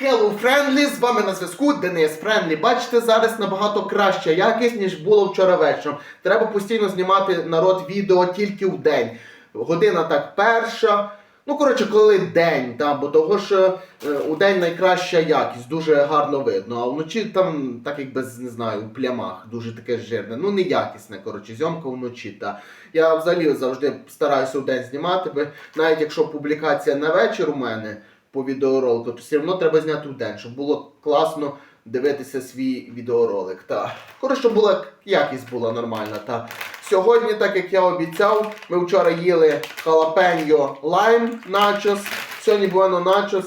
Hello Friendly, з вами на зв'язку Денис Friendly. Бачите, зараз набагато краща якість, ніж було вчора вечором. Треба постійно знімати народ відео тільки в день. Година так перша. Ну, коротше, коли день, та, бо того що е, у день найкраща якість, дуже гарно видно. А вночі там, так якби не знаю, у плямах, дуже таке жирне. Ну, неякісне, коротше, зйомка вночі. Та. Я взагалі завжди стараюся в день знімати, бо навіть якщо публікація на вечір у мене по відеоролику, то все одно треба зняти в день, щоб було класно дивитися свій відеоролик. Та. Коротше, щоб була якість була нормальна. Та. Сьогодні, так як я обіцяв, ми вчора їли халапеньо лайм начос. Сьогодні буено начос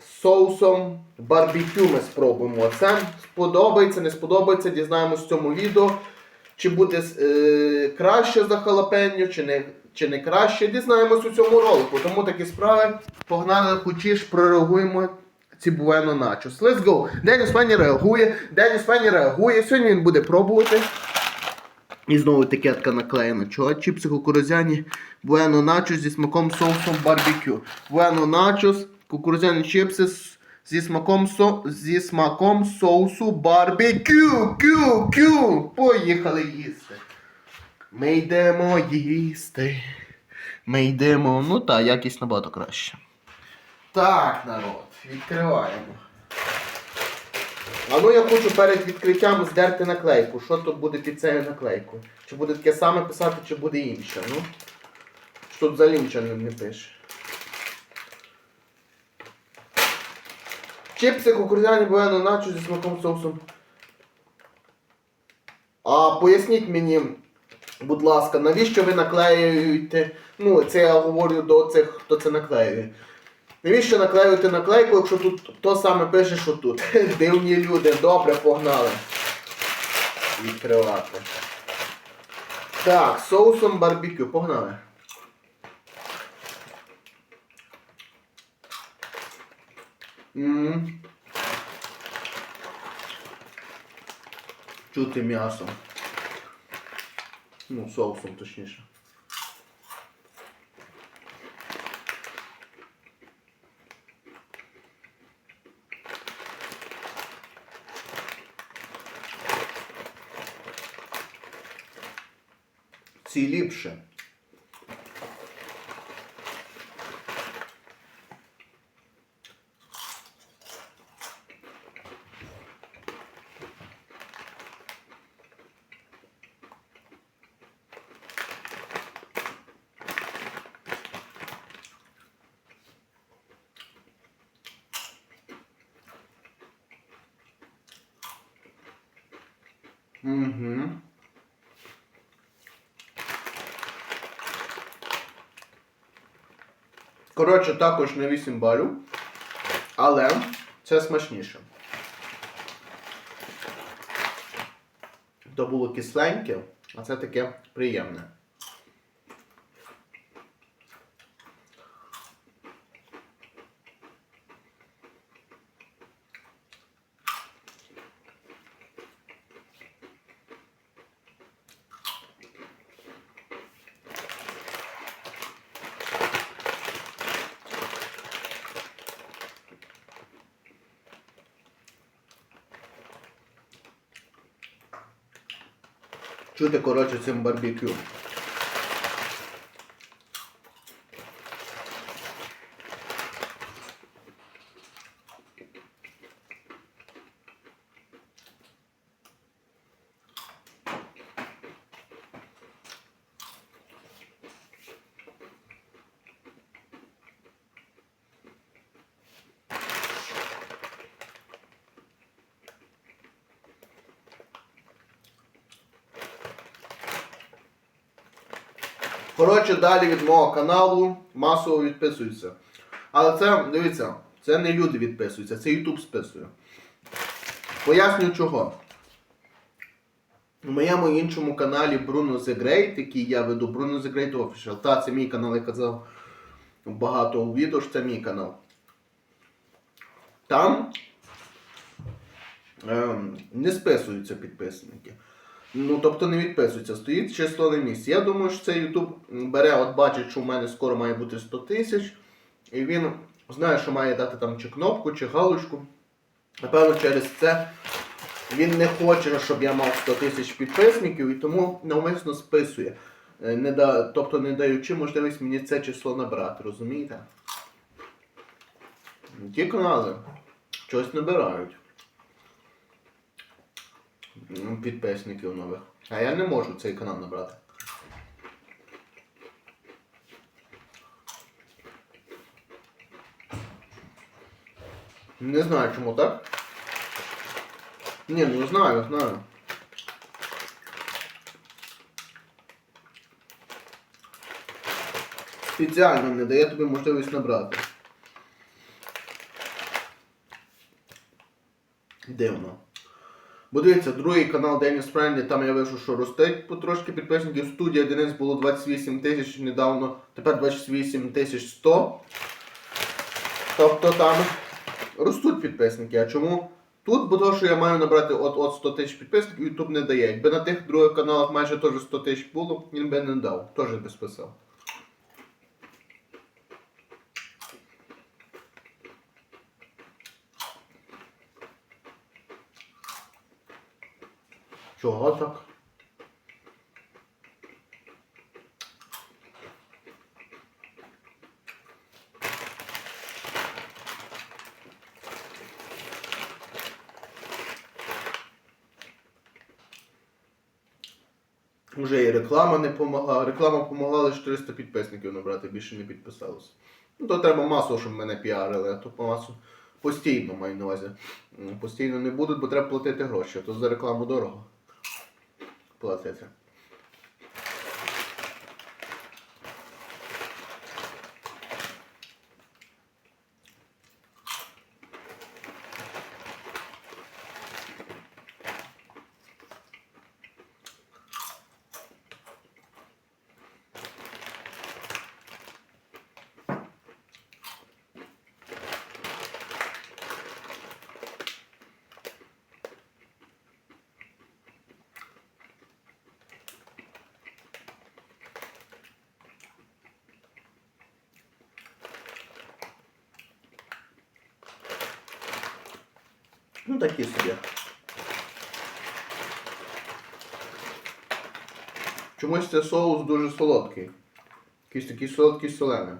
з соусом барбекю ми спробуємо. Це сподобається, не сподобається, дізнаємось в цьому відео. Чи буде е, краще за халапеньо, чи не, чи не краще, дізнаємось у цьому ролику. Тому такі справи. Погнали, хочеш, прореагуємо ці буено начос. Let's go! Деніс Фенні реагує, Деніс Фенні реагує. Сьогодні він буде пробувати. І знову етикетка наклеєна. Чого? Чіпси кукурудзяні буено начос зі смаком соусом барбекю. Буено начос, кукурудзяні чіпси зі смаком, со... зі смаком соусу барбекю. Кю, кю. Поїхали їсти. Ми йдемо їсти. Ми йдемо. Ну так, якість набагато краще. Так, народ, відкриваємо. А ну я хочу перед відкриттям здерти наклейку. Що тут буде під цією наклейкою? Чи буде таке саме писати, чи буде інше? Ну? Що тут взагалі нічого не, пише. Чипси кукурудзяні буено начо зі смаком соусом. А поясніть мені, будь ласка, навіщо ви наклеюєте? Ну, це я говорю до цих, хто це наклеює. Навіщо наклеювати наклейку, якщо тут то саме пише, що тут? Дивні люди, добре, погнали. Відкривати. Так, соусом барбекю, погнали. М. Чути м'ясо. Ну, соусом точніше. Ці ліпше. Угу. Коротше, також на 8 балів. Але це смачніше. То було кисленьке, а це таке приємне. Чути, коротше, цим барбекю. Коротше, далі від мого каналу масово відписуються. Але це, дивіться, це не люди відписуються, це YouTube списує. Поясню чого. У моєму іншому каналі Bruno The Great, який я веду, Bruno The Great Official. Та, це мій канал, я казав багато відео, що це мій канал. Там ем, не списуються підписники. Ну, тобто не відписується, стоїть число на місці. Я думаю, що цей YouTube бере, от бачить, що в мене скоро має бути 100 тисяч, і він Знаю, що має дати там чи кнопку, чи галочку. Напевно, через це він не хоче, щоб я мав 100 тисяч підписників і тому навмисно списує. Е, Не да, тобто не даючи можливість мені це число набрати, розумієте? Ті канали щось набирають. М, Підписників нових. А я не можу цей канал набрати. Не знаю чому так. Ні, ну знаю, знаю. Спеціально не дає тобі можливість набрати. Дивно. Бо дивіться, другий канал Деніс Френдлі, там я вижу, що ростить потрошки підписників. Студія Денис було 28 тисяч недавно, тепер 28 тисяч 100. Тобто там ростуть підписники. А чому? Тут, бо то, що я маю набрати от, от 100 тисяч підписників, YouTube не дає. Якби на тих других каналах майже теж 100 тисяч було, він би не дав. Теж би списав. Чого так? Уже і реклама не помогла. Реклама помогла лише 400 підписників набрати, більше не підписалося. Ну, то треба масово, щоб мене піарили, а то по масу постійно маю на увазі. Постійно не будуть, бо треба платити гроші, а то за рекламу дорого платити. Ну такі собі. Чомусь це соус дуже солодкий. Якийсь такий солодкий солений.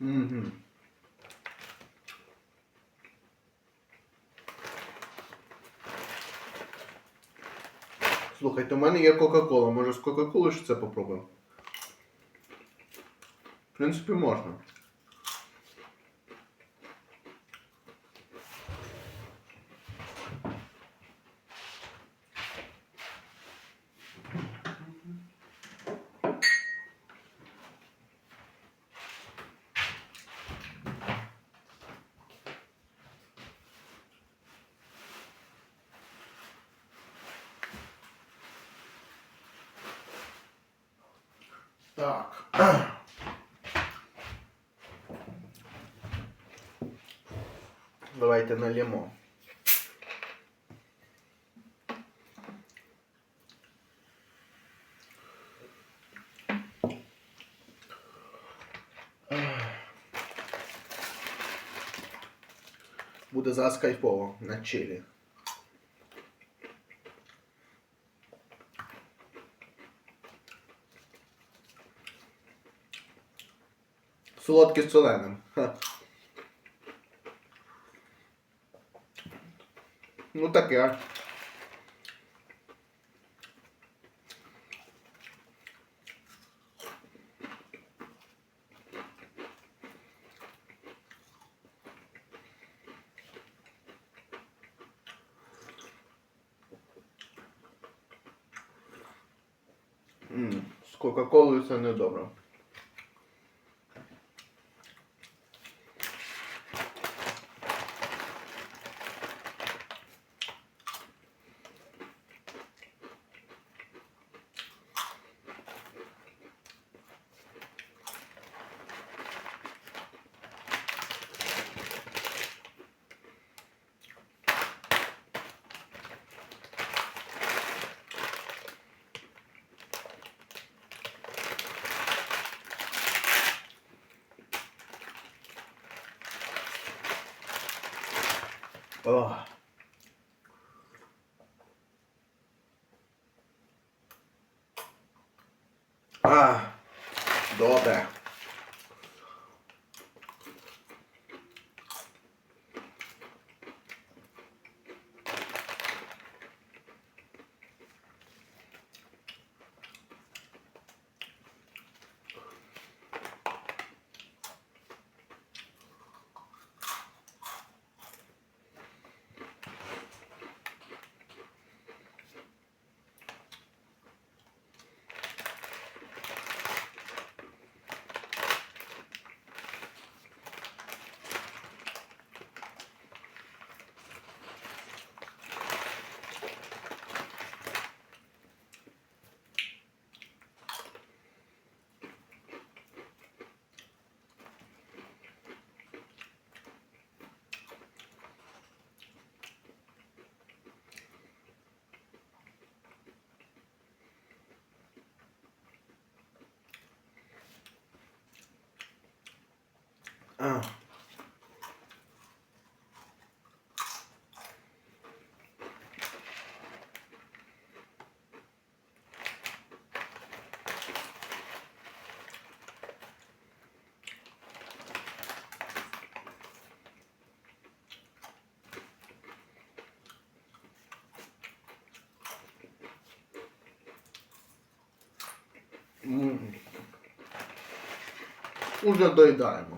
Угу. Слухайте, у мене є Кока-Кола. Може з Кока-Колою ще це попробуємо? В принципі, можна. Так. Давайте налємо. Буде зараз кайфово на чилі. Солодке з соленим. Ха. Ну таке. З Кока-Колою це недобре. Ох. А, добре. А. Уже доїдаємо.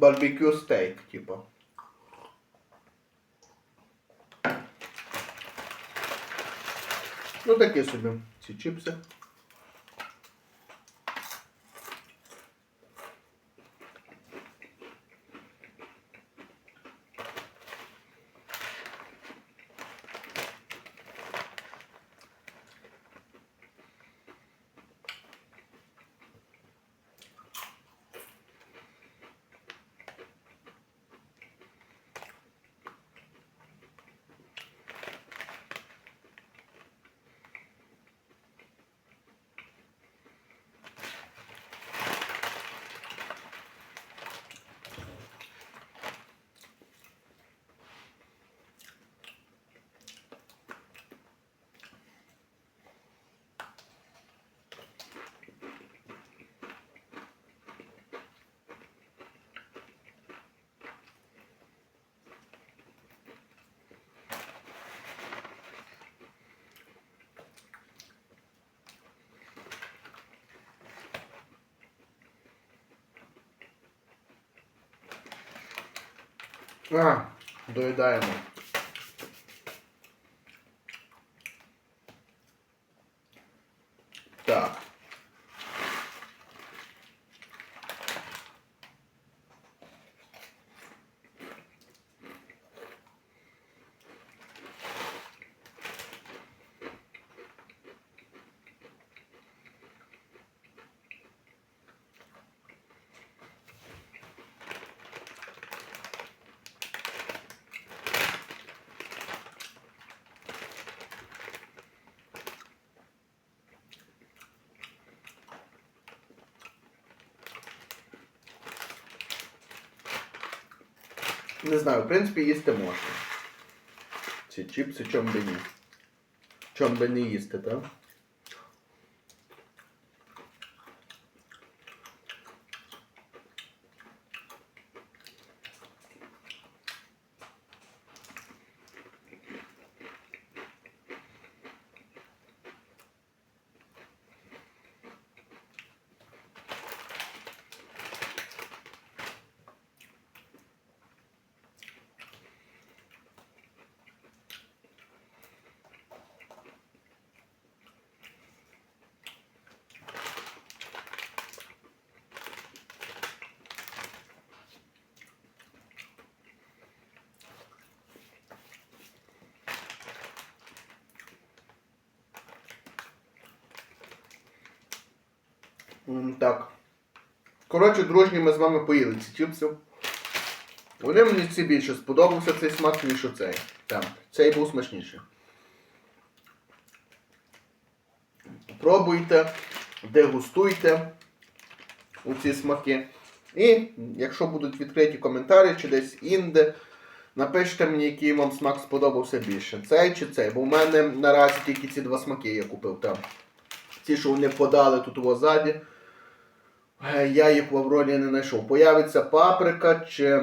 Барбекю стейк, типа. Ну такі собі ці чіпси. А, доїдаємо. Не знаю, в принципі, їсти можна. Ці чіпси чом би ні. Чом би не їсти, так? Так. Коротше, дружні, ми з вами поїли ці чіпси. Вони мені ці більше сподобався цей смак, ніж оцей. Так, цей був смачніший. Пробуйте, дегустуйте у ці смаки. І якщо будуть відкриті коментарі чи десь інде, напишіть мені, який вам смак сподобався більше. Цей чи цей. Бо в мене наразі тільки ці два смаки я купив там. Ті, що вони подали тут у ззаді. Е, Я їх в Аврорі не знайшов. Появиться паприка, чи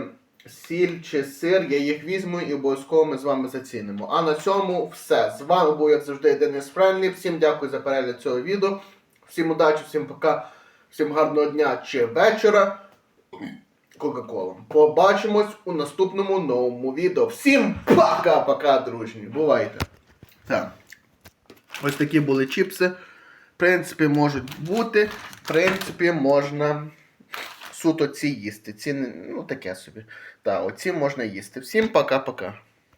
сіль, чи сир, я їх візьму і обов'язково ми з вами зацінимо. А на цьому все. З вами був, як завжди, Денис Френлі. Всім дякую за перегляд цього відео. Всім удачі, всім пока, всім гарного дня чи вечора. Кока-кола. Побачимось у наступному новому відео. Всім пока-пока, дружні. Бувайте. Так. Ось такі були чіпси. Принципі, можуть бути. В принципі, можна суто ці їсти. Ці ну таке собі. Так, оці можна їсти. Всім пока-пока.